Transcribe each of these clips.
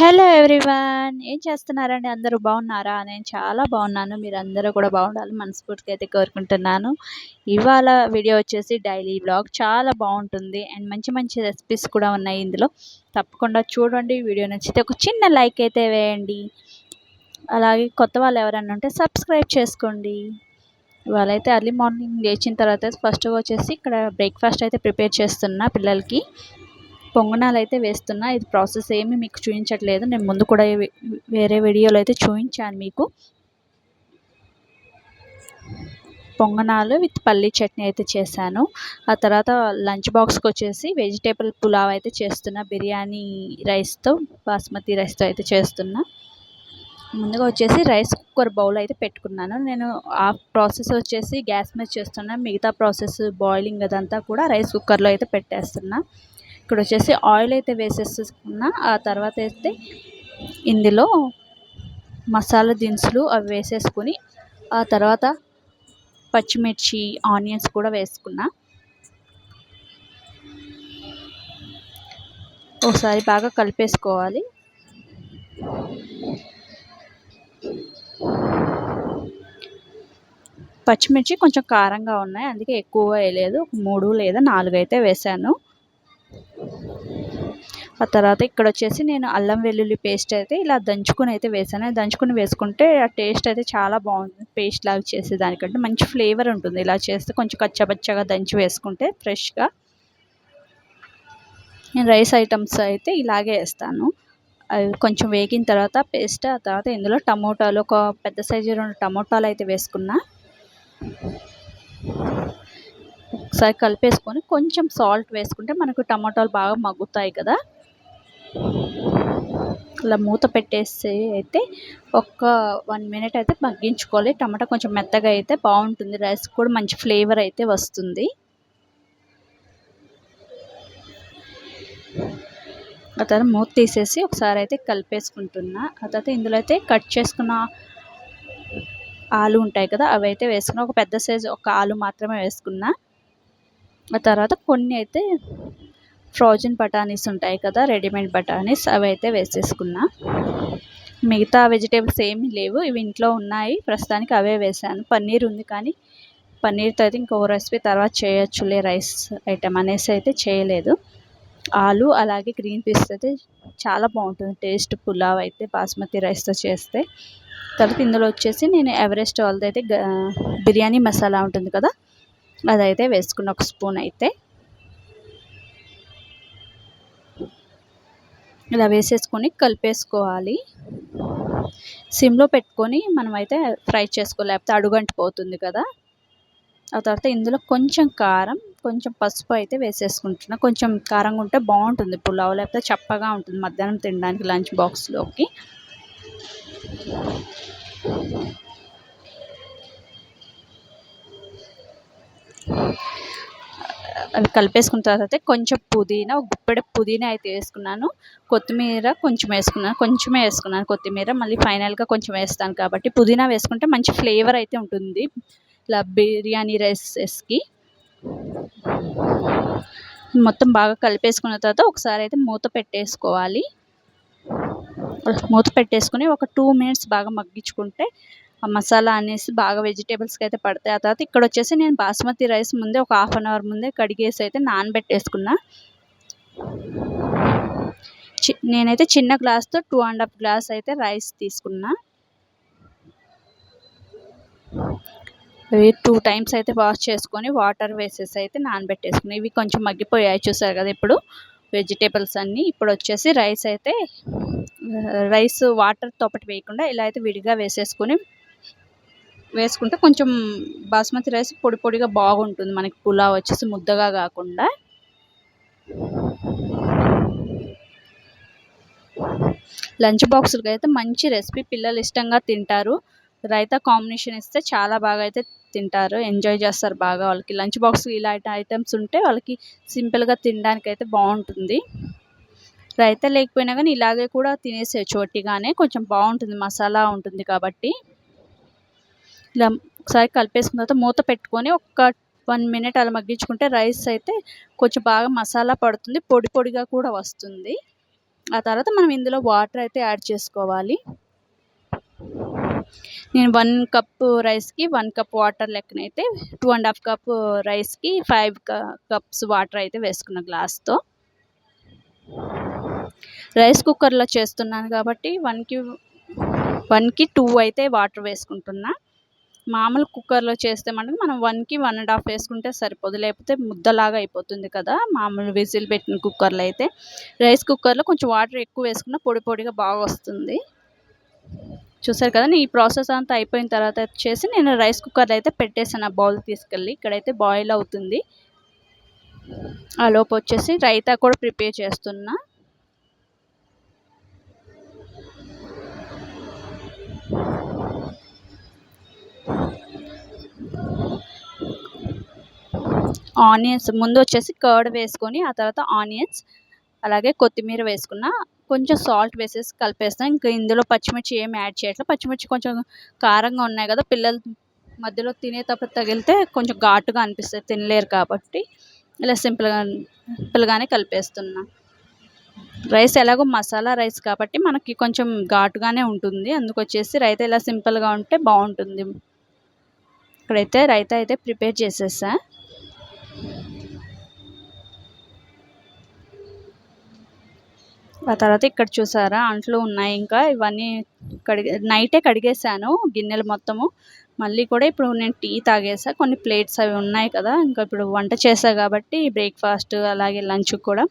Hello everyone ఏం చేస్తున్నారండి? అందరూ బాగున్నారా? నేను చాలా బాగున్నాను. మీరందరూ కూడా బాగుండాలి మనస్ఫూర్తిగా అయితే కోరుకుంటున్నాను. ఇవాళ వీడియో వచ్చేసి డైలీ బ్లాగ్ చాలా బాగుంటుంది. అండ్ మంచి మంచి రెసిపీస్ కూడా ఉన్నాయి ఇందులో. తప్పకుండా చూడండి. వీడియో నచ్చితే ఒక చిన్న లైక్ అయితే వేయండి. అలాగే కొత్త వాళ్ళు ఎవరైనా ఉంటే సబ్స్క్రైబ్ చేసుకోండి. ఇవాళ అయితే ఎర్లీ మార్నింగ్ లేచిన తర్వాత ఫస్ట్ వచ్చేసి ఇక్కడ బ్రేక్ఫాస్ట్ అయితే ప్రిపేర్ చేస్తున్నా పిల్లలకి. పొంగనాలు అయితే వేస్తున్నా. ఇది ప్రాసెస్ ఏమి మీకు చూపించట్లేదు నేను ముందు కూడా వేరే వీడియోలో అయితే చూపించాను మీకు. పొంగనాలు విత్ పల్లీ చట్నీ అయితే చేశాను. ఆ తర్వాత లంచ్ బాక్స్కి వచ్చేసి వెజిటేబుల్ పులావ్ అయితే చేస్తున్నా. బిర్యానీ రైస్తో బాస్మతి రైస్తో అయితే చేస్తున్నా. ముందుగా వచ్చేసి రైస్ కుక్కర్ బౌల్ అయితే పెట్టుకున్నాను. నేను ఆ ప్రాసెస్ వచ్చేసి గ్యాస్ మీద చేస్తున్నా. మిగతా ప్రాసెస్ బాయిలింగ్ అదంతా కూడా రైస్ కుక్కర్లో అయితే పెట్టేస్తున్నా. ఇక్కడ వచ్చేసి ఆయిల్ అయితే వేసేసుకున్న ఆ తర్వాత అయితే ఇందులో మసాలా దినుసులు అవి వేసేసుకుని ఆ తర్వాత పచ్చిమిర్చి ఆనియన్స్ కూడా వేసుకున్నా. ఒకసారి బాగా కలిపేసుకోవాలి. పచ్చిమిర్చి కొంచెం కారంగా ఉన్నాయి అందుకే ఎక్కువ వేయలేదు. మూడు లేదా నాలుగు అయితే వేసాను. ఆ తర్వాత ఇక్కడ వచ్చేసి నేను అల్లం వెల్లుల్లి పేస్ట్ అయితే ఇలా దంచుకుని అయితే వేసాను. దంచుకుని వేసుకుంటే ఆ టేస్ట్ అయితే చాలా బాగుంది పేస్ట్ లాగా చేసే దానికంటే మంచి ఫ్లేవర్ ఉంటుంది. ఇలా చేస్తే కొంచెం కచ్చబచ్చగా దంచి వేసుకుంటే ఫ్రెష్గా నేను రైస్ ఐటమ్స్ అయితే ఇలాగే వేస్తాను. అవి కొంచెం వేగిన తర్వాత పేస్ట్ ఆ తర్వాత ఇందులో టమోటాలు ఒక పెద్ద సైజు రెండు టమోటాలు అయితే వేసుకున్నా. ఒకసారి కలిపేసుకొని కొంచెం సాల్ట్ వేసుకుంటే మనకు టమాటాలు బాగా మగ్గుతాయి కదా. ఇలా మూత పెట్టేసి అయితే ఒక వన్ మినిట్ అయితే మగ్గించుకోవాలి. టమాటా కొంచెం మెత్తగా అయితే బాగుంటుంది. రైస్ కూడా మంచి ఫ్లేవర్ అయితే వస్తుంది. ఆ తర్వాత మూత తీసేసి ఒకసారి అయితే కలిపేసుకుంటున్నా. ఆ తర్వాత ఇందులో అయితే కట్ చేసుకున్న ఆలు ఉంటాయి కదా అవి అయితే వేసుకున్నా. ఒక పెద్ద సైజు ఒక ఆలు మాత్రమే వేసుకున్నా. తర్వాత కొన్ని అయితే ఫ్రోజన్ బఠానీస్ ఉంటాయి కదా రెడీమేడ్ బఠానీస్ అవి అయితే వేసేసుకున్నా. మిగతా వెజిటేబుల్స్ ఏమీ లేవు ఇవి ఇంట్లో ఉన్నాయి. ప్రస్తుతానికి అవే వేసాను. పన్నీర్ ఉంది కానీ పన్నీర్తో అయితే ఇంకో రెసిపీ తర్వాత చేయొచ్చులే రైస్ ఐటమ్ అనేసి అయితే చేయలేదు. ఆలు అలాగే గ్రీన్ పీస్ అయితే చాలా బాగుంటుంది. టేస్ట్ పులావ్ అయితే బాస్మతి రైస్తో చేస్తే. తర్వాత ఇందులో వచ్చేసి నేను ఎవరెస్ట్ వాళ్ళది అయితే బిర్యానీ మసాలా ఉంటుంది కదా అదైతే వేసుకున్న ఒక స్పూన్ అయితే. ఇలా వేసేసుకొని కలిపేసుకోవాలి. సిమ్లో పెట్టుకొని మనమైతే ఫ్రై చేసుకో లేకపోతే అడుగంటిపోతుంది కదా. ఆ తర్వాత ఇందులో కొంచెం కారం కొంచెం పసుపు అయితే వేసేసుకుంటున్నా. కొంచెం కారంగా ఉంటే బాగుంటుంది పులావ్ లేకపోతే చప్పగా ఉంటుంది మధ్యాహ్నం తినడానికి లంచ్ బాక్స్లోకి. అవి కలిపేసుకున్న తర్వాత కొంచెం పుదీనా ఒక గుప్పెడ పుదీనా అయితే వేసుకున్నాను. కొత్తిమీర కొంచెం వేసుకున్నాను కొంచెమే వేసుకున్నాను కొత్తిమీర. మళ్ళీ ఫైనల్గా కొంచెం వేస్తాను కాబట్టి పుదీనా వేసుకుంటే మంచి ఫ్లేవర్ అయితే ఉంటుంది. ఇలా బిర్యానీ రైసెస్కి. మొత్తం బాగా కలిపేసుకున్న తర్వాత ఒకసారి అయితే మూత పెట్టేసుకోవాలి. మూత పెట్టేసుకుని ఒక టూ మినిట్స్ బాగా మగ్గించుకుంటే మసాలా అనేసి బాగా వెజిటేబుల్స్కి అయితే పడతాయి. ఆ తర్వాత ఇక్కడ వచ్చేసి నేను బాస్మతి రైస్ ముందే ఒక హాఫ్ అన్ అవర్ ముందే కడిగేసి అయితే నానబెట్టేసుకున్నా. నేనైతే చిన్న గ్లాస్తో టూ అండ్ హాఫ్ గ్లాస్ అయితే రైస్ తీసుకున్నా. ఇవి టూ టైమ్స్ అయితే వాష్ చేసుకొని వాటర్ వేసేసి అయితే నానబెట్టేసుకుని ఇవి కొంచెం మగ్గిపోయాయి చూసారు కదా ఇప్పుడు. వెజిటేబుల్స్ అన్నీ ఇప్పుడు వచ్చేసి రైస్ అయితే రైస్ వాటర్ తోపటి వేయకుండా ఇలా అయితే విడిగా వేసేసుకొని వేసుకుంటే కొంచెం బాస్మతి రైస్ పొడి పొడిగా బాగుంటుంది. మనకి పులావ్ వచ్చేసి ముద్దగా కాకుండా. లంచ్ బాక్సులకి అయితే మంచి రెసిపీ. పిల్లలు ఇష్టంగా తింటారు. రైతా కాంబినేషన్ ఇస్తే చాలా బాగా అయితే తింటారు. ఎంజాయ్ చేస్తారు బాగా వాళ్ళకి. లంచ్ బాక్స్ ఇలాంటి ఐటమ్స్ ఉంటే వాళ్ళకి సింపుల్గా తినడానికి అయితే బాగుంటుంది. రైతా లేకపోయినా కానీ ఇలాగే కూడా తినేసేయచ్చు. వట్టిగానే కొంచెం బాగుంటుంది. మసాలా ఉంటుంది కాబట్టి. ఇలా ఒకసారి కలిపేసుకున్న తర్వాత మూత పెట్టుకొని ఒక వన్ మినిట్ అలా మగ్గించుకుంటే రైస్ అయితే కొంచెం బాగా మసాలా పడుతుంది పొడి పొడిగా కూడా వస్తుంది. ఆ తర్వాత మనం ఇందులో వాటర్ అయితే యాడ్ చేసుకోవాలి. నేను వన్ కప్ రైస్కి వన్ కప్ వాటర్ లెక్కనైతే టూ అండ్ హాఫ్ కప్ రైస్కి ఫైవ్ కప్స్ వాటర్ అయితే వేసుకున్న గ్లాస్తో. రైస్ కుక్కర్లో చేస్తున్నాను కాబట్టి వన్కి వన్కి టూ అయితే వాటర్ వేసుకుంటున్నా. మామూలు కుక్కర్లో చేస్తే మనకు మనం వన్కి వన్ అండ్ హాఫ్ వేసుకుంటే సరిపోదు. లేకపోతే ముద్దలాగా అయిపోతుంది కదా మామూలు విజిల్ పెట్టిన కుక్కర్లో అయితే. రైస్ కుక్కర్లో కొంచెం వాటర్ ఎక్కువ వేసుకున్న పొడి పొడిగా బాగా వస్తుంది. చూసారు కదా ఈ ప్రాసెస్ అంతా అయిపోయిన తర్వాత వచ్చేసి నేను రైస్ కుక్కర్లో అయితే పెట్టేసాను ఆ బౌల్ తీసుకెళ్ళి ఇక్కడైతే బాయిల్ అవుతుంది. ఆ లోపు వచ్చేసి రైతా కూడా ప్రిపేర్ చేస్తున్నా. ఆనియన్స్ ముందు వచ్చేసి కర్డ్ వేసుకొని ఆ తర్వాత ఆనియన్స్ అలాగే కొత్తిమీర వేసుకున్న కొంచెం సాల్ట్ వేసేసి కలిపేస్తాం. ఇంకా ఇందులో పచ్చిమిర్చి ఏం యాడ్ చేయట్లేదు. పచ్చిమిర్చి కొంచెం కారంగా ఉన్నాయి కదా పిల్లలు మధ్యలో తినేటప్పుడు తగిలితే కొంచెం ఘాటుగా అనిపిస్తుంది. తినలేరు కాబట్టి ఇలా సింపుల్గా సింపుల్గానే కలిపేస్తున్నా. రైస్ ఎలాగో మసాలా రైస్ కాబట్టి మనకి కొంచెం ఘాటుగానే ఉంటుంది. అందుకొచ్చేసి రైతా ఇలా సింపుల్గా ఉంటే బాగుంటుంది. ఇక్కడైతే రైతా అయితే ప్రిపేర్ చేసేసా. ఆ తర్వాత ఇక్కడ చూసారా అంట్లు ఉన్నాయి ఇంకా. ఇవన్నీ కడిగే నైటే కడిగేసాను గిన్నెలు మొత్తము. మళ్ళీ కూడా ఇప్పుడు నేను టీ తాగేసా. కొన్ని ప్లేట్స్ అవి ఉన్నాయి కదా ఇంకా ఇప్పుడు వంట చేసా కాబట్టి బ్రేక్ఫాస్ట్ అలాగే లంచ్ కూడా.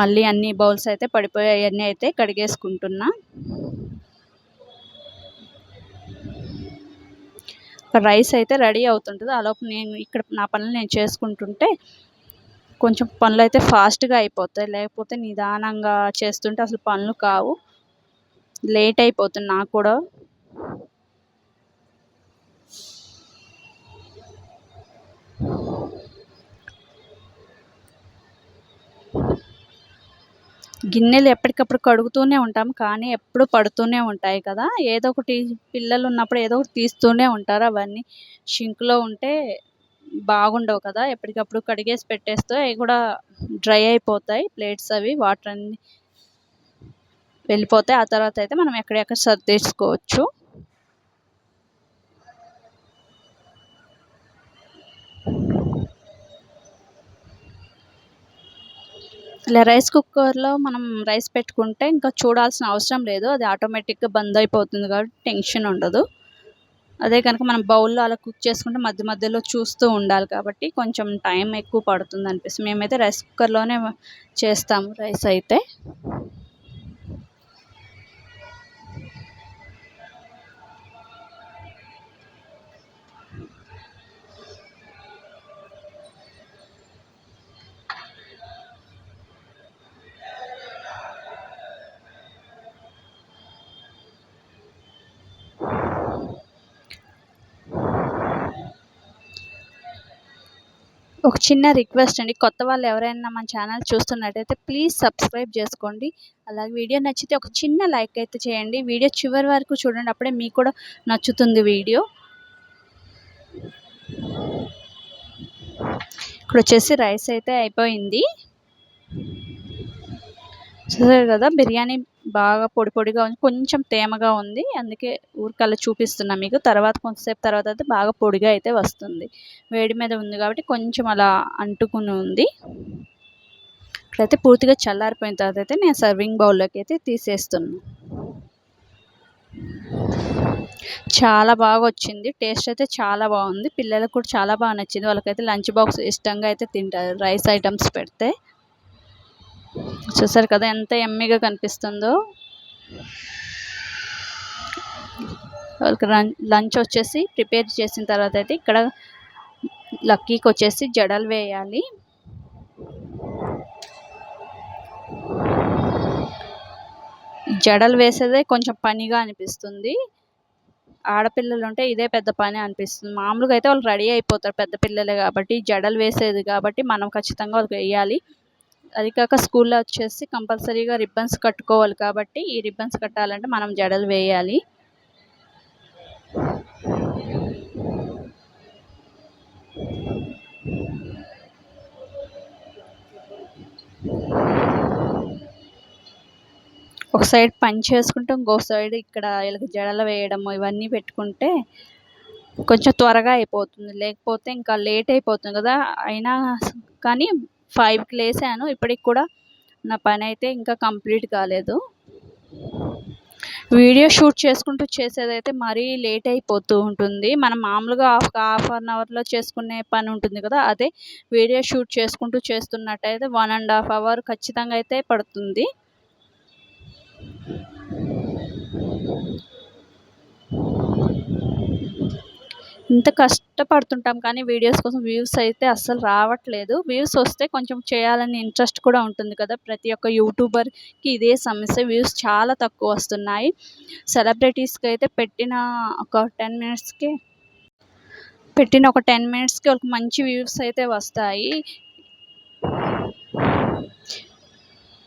మళ్ళీ అన్ని బౌల్స్ అయితే పడిపోయాయి అన్నీ అయితే కడిగేసుకుంటున్నా. రైస్ అయితే రెడీ అవుతుంటుంది. ఆలోపు నేను ఇక్కడ నా పనులు నేను చేసుకుంటుంటే కొంచెం పనులు అయితే ఫాస్ట్గా అయిపోతాయి. లేకపోతే నిదానంగా చేస్తుంటే అసలు పనులు కావు. లేట్ అయిపోతుంది నాకు కూడా. గిన్నెలు ఎప్పటికప్పుడు కడుగుతూనే ఉంటాం. కానీ ఎప్పుడు పడుతూనే ఉంటాయి కదా. ఏదో ఒకటి పిల్లలు ఉన్నప్పుడు ఏదో ఒకటి తీస్తూనే ఉంటారు అవన్నీ. షింక్లో ఉంటే బాగుండవు కదా. ఎప్పటికప్పుడు కడిగేసి పెట్టేస్తే అవి కూడా డ్రై అయిపోతాయి. ప్లేట్స్ అవి వాటర్ అన్ని వెళ్ళిపోతాయి. ఆ తర్వాత అయితే మనం ఎక్కడెక్కడ సర్దేసుకోవచ్చు ఇలా రైస్ కుక్కర్లో మనం రైస్ పెట్టుకుంటే ఇంకా చూడాల్సిన అవసరం లేదు. అది ఆటోమేటిక్గా బంద్ అయిపోతుంది కాబట్టి టెన్షన్ ఉండదు. అదే కనుక మనం బౌల్లో అలా కుక్ చేసుకుంటే మధ్య మధ్యలో చూస్తూ ఉండాలి కాబట్టి కొంచెం టైం ఎక్కువ పడుతుంది అనిపిస్తుంది. మేమైతే రైస్ కుక్కర్లోనే చేస్తాము. రైస్ అయితే ఒక చిన్న రిక్వెస్ట్ అండి. కొత్త వాళ్ళు ఎవరైనా మన ఛానల్ చూస్తున్నట్టయితే ప్లీజ్ సబ్స్క్రైబ్ చేసుకోండి. అలాగే వీడియో నచ్చితే ఒక చిన్న లైక్ అయితే చేయండి. వీడియో చివరి వరకు చూడండి. అప్పుడే మీకు కూడా నచ్చుతుంది వీడియో. ఇక్కడ వచ్చేసి రైస్ అయితే అయిపోయింది. చూసారు కదా? బిర్యానీ బాగా పొడి పొడిగా ఉంది. కొంచెం తేమగా ఉంది. అందుకే ఊరికల్లా చూపిస్తున్నా మీకు. తర్వాత కొంతసేపు తర్వాత అయితే బాగా పొడిగా అయితే వస్తుంది. వేడి మీద ఉంది కాబట్టి కొంచెం అలా అంటుకుని ఉంది. ఇక్కడైతే పూర్తిగా చల్లారిపోయిన తర్వాత అయితే నేను సర్వింగ్ బౌల్లోకి అయితే తీసేస్తున్నాను చాలా బాగా వచ్చింది. టేస్ట్ అయితే చాలా బాగుంది. పిల్లలకు కూడా చాలా బాగా నచ్చింది. వాళ్ళకైతే లంచ్ బాక్స్ ఇష్టంగా అయితే తింటారు. రైస్ ఐటమ్స్ పెడితే. చూసారు కదా ఎంత ఎమ్మిగా కనిపిస్తుందో. వాళ్ళకి లంచ్ వచ్చేసి ప్రిపేర్ చేసిన తర్వాత అయితే ఇక్కడ లక్కీకి వచ్చేసి జడలు వేయాలి. జడలు వేసేదే కొంచెం పనిగా అనిపిస్తుంది. ఆడపిల్లలు ఉంటే ఇదే పెద్ద పని అనిపిస్తుంది. మామూలుగా అయితే వాళ్ళు రెడీ అయిపోతారు పెద్ద పిల్లలే కాబట్టి జడలు వేసేది కాబట్టి మనం ఖచ్చితంగా వాళ్ళకి వేయాలి. అది కాక స్కూల్లో వచ్చేసి కంపల్సరీగా రిబ్బన్స్ కట్టుకోవాలి కాబట్టి ఈ రిబ్బన్స్ కట్టాలంటే మనం జడలు వేయాలి. ఒక సైడ్ పని చేసుకుంటే ఇంకో సైడ్ ఇక్కడ వీళ్ళకి జడలు వేయడం ఇవన్నీ పెట్టుకుంటే కొంచెం త్వరగా అయిపోతుంది. లేకపోతే ఇంకా లేట్ అయిపోతుంది కదా అయినా కానీ ఫైవ్కి లేసాను. ఇప్పటికి కూడా నా పని అయితే ఇంకా కంప్లీట్ కాలేదు. వీడియో షూట్ చేసుకుంటూ చేసేదైతే మరీ లేట్ అయిపోతూ ఉంటుంది. మనం మామూలుగా హాఫ్ హాఫ్ అన్ అవర్లో చేసుకునే పని ఉంటుంది కదా అదే వీడియో షూట్ చేసుకుంటూ చేస్తున్నట్టయితే వన్ అండ్ హాఫ్ అవర్ ఖచ్చితంగా అయితే పడుతుంది. ఇంత కష్ట కష్టపడుతుంటాం కానీ వీడియోస్ కోసం వ్యూస్ అయితే అస్సలు రావట్లేదు. వ్యూస్ వస్తే కొంచెం చేయాలని ఇంట్రెస్ట్ కూడా ఉంటుంది కదా. ప్రతి ఒక్క యూట్యూబర్కి ఇదే సమస్య. వ్యూస్ చాలా తక్కువ వస్తున్నాయి. సెలబ్రిటీస్కి అయితే పెట్టిన ఒక టెన్ మినిట్స్కి పెట్టిన ఒక టెన్ మినిట్స్కి ఒక మంచి వ్యూస్ అయితే వస్తాయి.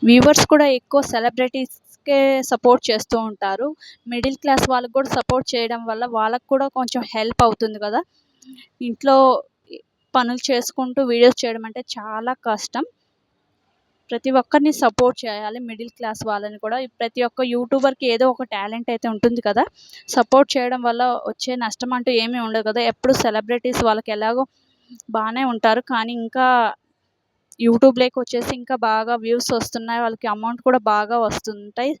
వ్యూవర్స్ కూడా ఎక్కువ సెలబ్రిటీస్కే సపోర్ట్ చేస్తూ ఉంటారు. మిడిల్ క్లాస్ వాళ్ళకి కూడా సపోర్ట్ చేయడం వల్ల వాళ్ళకు కూడా కొంచెం హెల్ప్ అవుతుంది కదా. ఇంట్లో పనులు చేసుకుంటూ వీడియోస్ చేయడం అంటే చాలా కష్టం. ప్రతి ఒక్కరిని సపోర్ట్ చేయాలి మిడిల్ క్లాస్ వాళ్ళని కూడా. ప్రతి ఒక్క యూట్యూబర్కి ఏదో ఒక టాలెంట్ అయితే ఉంటుంది కదా. సపోర్ట్ చేయడం వల్ల వచ్చే నష్టం అంటూ ఏమీ ఉండదు కదా. ఎప్పుడు సెలబ్రిటీస్ వాళ్ళకి ఎలాగో బాగానే ఉంటారు. కానీ ఇంకా యూట్యూబ్లోకి వచ్చేసి ఇంకా బాగా వ్యూస్ వస్తున్నాయి. వాళ్ళకి అమౌంట్ కూడా బాగా వస్తుంటాయి.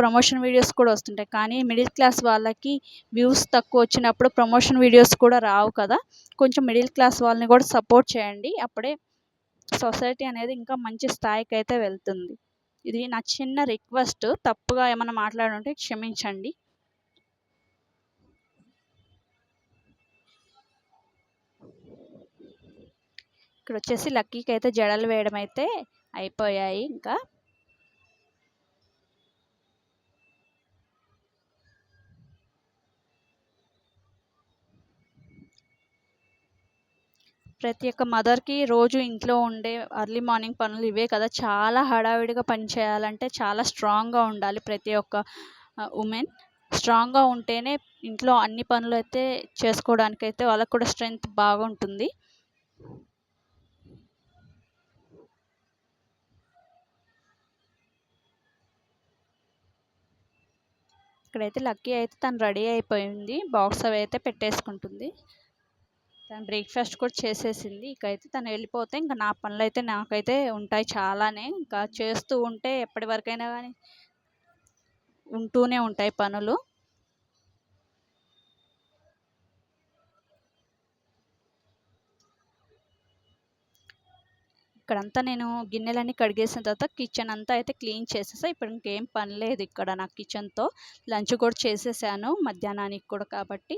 ప్రమోషన్ వీడియోస్ కూడా వస్తుంటాయి. కానీ మిడిల్ క్లాస్ వాళ్ళకి వ్యూస్ తక్కువ వచ్చినప్పుడు ప్రమోషన్ వీడియోస్ కూడా రావు కదా. కొంచెం మిడిల్ క్లాస్ వాళ్ళని కూడా సపోర్ట్ చేయండి. అప్పుడే సొసైటీ అనేది ఇంకా మంచి స్థాయికి అయితే వెళ్తుంది. ఇది నా చిన్న రిక్వెస్ట్. తప్పుగా ఏమైనా మాట్లాడుంటే క్షమించండి. ఇక్కడ వచ్చేసి లక్కీకి అయితే జడలు వేయడం అయితే అయిపోయాయి ఇంకా. ప్రతి ఒక్క మదర్కి రోజు ఇంట్లో ఉండే అర్లీ మార్నింగ్ పనులు ఇవే కదా. చాలా హడావిడిగా పని చేయాలంటే చాలా స్ట్రాంగ్గా ఉండాలి ప్రతి ఒక్క ఉమెన్. స్ట్రాంగ్గా ఉంటేనే ఇంట్లో అన్ని పనులు అయితే చేసుకోవడానికైతే వాళ్ళకు కూడా స్ట్రెంగ్త్ బాగుంటుంది. ఇక్కడైతే లక్కీ అయితే తను రెడీ అయిపోయింది. బాక్స్ అవి అయితే పెట్టేసుకుంటుంది. తను బ్రేక్ఫాస్ట్ కూడా చేసేసింది. ఇకైతే తను వెళ్ళిపోతే ఇంకా నా పనులు అయితే నాకైతే ఉంటాయి చాలానే. ఇంకా చేస్తూ ఉంటే ఎప్పటి వరకైనా కానీ ఉంటూనే ఉంటాయి పనులు. ఇక్కడంతా నేను గిన్నెలన్నీ కడిగేసిన తర్వాత కిచెన్ అంతా అయితే క్లీన్ చేసేసా. ఇప్పుడు ఇంకేం పని లేదు ఇక్కడ నా కిచెన్తో. లంచ్ కూడా చేసేసాను మధ్యాహ్నానికి కూడా కాబట్టి.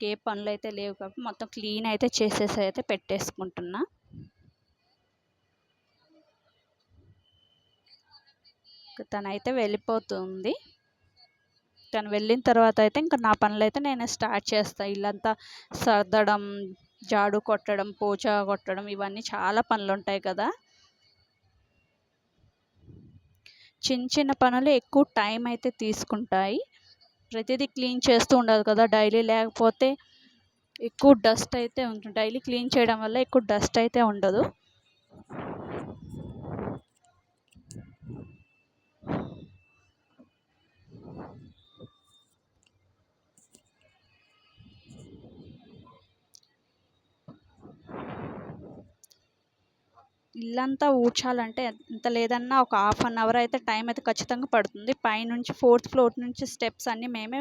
ఏ పనులు అయితే లేవు కాబట్టి మొత్తం క్లీన్ అయితే చేసేసి అయితే పెట్టేసుకుంటున్నా. తనైతే వెళ్ళిపోతుంది. తను వెళ్ళిన తర్వాత అయితే ఇంకా నా పనులు అయితే నేను స్టార్ట్ చేస్తాను ఇల్లంతా సర్దడం జాడు కొట్టడం పూజ కొట్టడం ఇవన్నీ చాలా పనులు ఉంటాయి కదా. చిన్న చిన్న పనులు ఎక్కువ టైం అయితే తీసుకుంటాయి. ప్రతిదీ క్లీన్ చేస్తూ ఉండాలి కదా డైలీ లేకపోతే ఎక్కువ డస్ట్ అయితే ఉంటుంది. డైలీ క్లీన్ చేయడం వల్ల ఎక్కువ డస్ట్ అయితే ఉండదు. ఇల్లంతా ఊడ్చాలంటే ఎంత లేదన్నా ఒక హాఫ్ అన్ అవర్ అయితే టైం అయితే ఖచ్చితంగా పడుతుంది. పైనుంచి ఫోర్త్ ఫ్లోర్ నుంచి స్టెప్స్ అన్నీ మేమే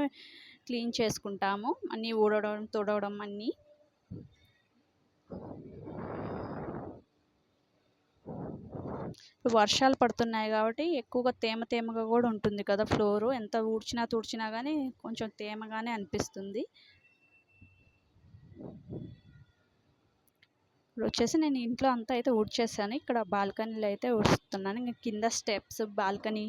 క్లీన్ చేసుకుంటాము. అన్నీ ఊడవడం తుడవడం అన్నీ. వర్షాలు పడుతున్నాయి కాబట్టి ఎక్కువగా తేమ తేమగా కూడా ఉంటుంది కదా ఫ్లోరు. ఎంత ఊడ్చినా తుడిచినా కానీ కొంచెం తేమగానే అనిపిస్తుంది. ఇప్పుడు వచ్చేసి నేను ఇంట్లో అంతా అయితే ఊడ్చేసాను. ఇక్కడ బాల్కనీలో అయితే ఊడుస్తున్నాను. ఇంకా కింద స్టెప్స్ బాల్కనీ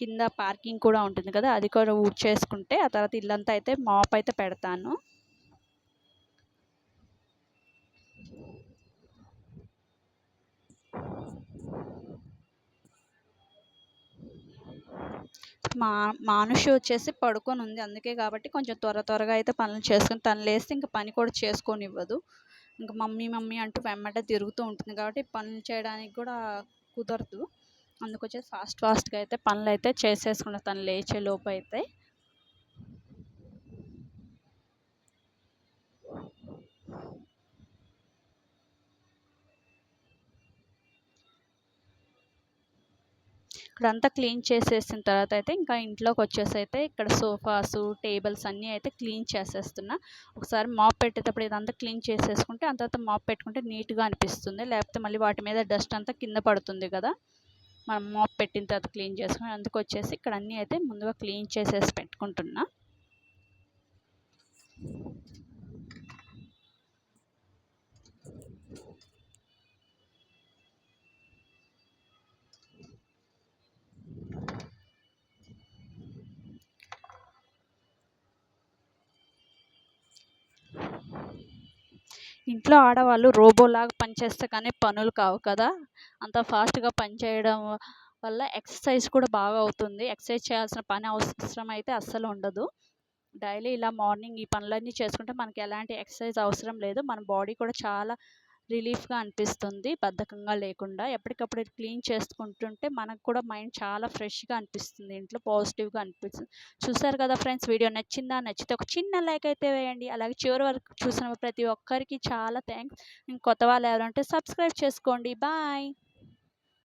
కింద పార్కింగ్ కూడా ఉంటుంది కదా అది కూడా ఊడ్చేసుకుంటే ఆ తర్వాత ఇల్లంతా అయితే మాప్ అయితే పెడతాను. మా మానుషి వచ్చేసి పడుకొని ఉంది. అందుకే కాబట్టి కొంచెం త్వర త్వరగా అయితే పనులు చేసుకొని తను లేస్తే ఇంకా పని కూడా చేసుకొని ఇవ్వదు. ఇంకా మమ్మీ మమ్మీ అంటూ వెంబట తిరుగుతూ ఉంటుంది కాబట్టి పనులు చేయడానికి కూడా కుదరదు. అందుకొచ్చేసి ఫాస్ట్ ఫాస్ట్గా అయితే పనులు అయితే చేసేసుకున్న తను లేచే లోపు అయితే ఇక్కడ అంతా క్లీన్ చేసేసిన తర్వాత అయితే ఇంకా ఇంట్లోకి వచ్చేసి అయితే ఇక్కడ సోఫాస్ టేబుల్స్ అన్నీ అయితే క్లీన్ చేసేస్తున్నా. ఒకసారి మాప్ పెట్టేటప్పుడు ఇదంతా క్లీన్ చేసేసుకుంటే అంత తర్వాత మాప్ పెట్టుకుంటే నీట్గా అనిపిస్తుంది. లేకపోతే మళ్ళీ వాటి మీద డస్ట్ అంతా కింద పడుతుంది కదా. మనం మాప్ పెట్టిన తర్వాత క్లీన్ చేసుకుని అందుకు వచ్చేసి ఇక్కడ అన్నీ అయితే ముందుగా క్లీన్ చేసేసి పెట్టుకుంటున్నా. ఇంట్లో ఆడవాళ్ళు రోబోలాగా పనిచేస్తే కానీ పనులు కావు కదా. అంత ఫాస్ట్గా పనిచేయడం వల్ల ఎక్సర్సైజ్ కూడా బాగా అవుతుంది. ఎక్సర్సైజ్ చేయాల్సిన పని అవసరం అయితే అస్సలు ఉండదు. డైలీ ఇలా మార్నింగ్ ఈ పనులన్నీ చేసుకుంటే మనకి ఎలాంటి ఎక్సర్సైజ్ అవసరం లేదు. మన బాడీ కూడా చాలా రిలీఫ్గా అనిపిస్తుంది. బద్ధకంగా లేకుండా ఎప్పటికప్పుడు క్లీన్ చేసుకుంటుంటే మనకు కూడా మైండ్ చాలా ఫ్రెష్గా అనిపిస్తుంది. ఇంట్లో పాజిటివ్గా అనిపిస్తుంది. చూసారు కదా ఫ్రెండ్స్ వీడియో నచ్చిందా? నచ్చితే ఒక చిన్న లైక్ అయితే వేయండి. అలాగే చివరి వరకు చూసిన ప్రతి ఒక్కరికి చాలా థ్యాంక్స్ కొత్త వాళ్ళు ఎవరంటే సబ్స్క్రైబ్ చేసుకోండి. బాయ్!